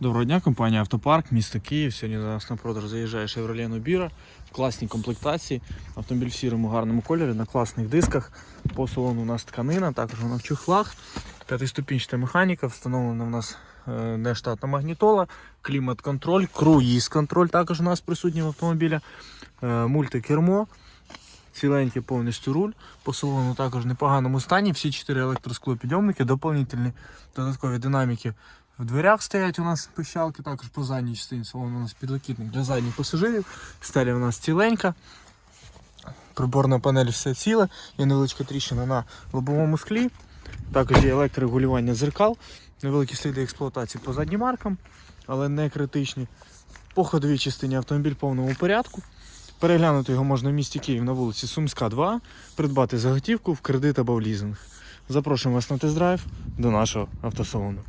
Доброго дня, компанія Автопарк, місто Київ. Сьогодні до нас на продаж заїжджає Chevrolet Nubira в класній комплектації. Автомобіль в сірому гарному кольорі на класних дисках. По салону у нас тканина, також вона в чохлах. П'ятиступінчата механіка, встановлена у нас е, нештатна магнітола, клімат-контроль, круїз-контроль також у нас присутній в автомобілі, е, мультикермо. Ціленький повністю руль. По салону також в непоганому стані. Всі чотири електросклопідйомники, доповнительні додаткові динаміки в дверях стоять у нас пищалки, також по задній частині салону у нас підлокітник для задніх пасажирів. Стеля у нас ціленька. Приборна панель все ціле, є невеличка тріщина на лобовому склі. Також є електрорегулювання дзеркал, невеликі сліди експлуатації по заднім маркам, але не критичні. По ходовій частині автомобіль в повному порядку. Переглянути його можна в місті Київ на вулиці Сумська, 2, придбати заготівку в кредит або в лізинг. Запрошуємо вас на тест-драйв до нашого автосалону.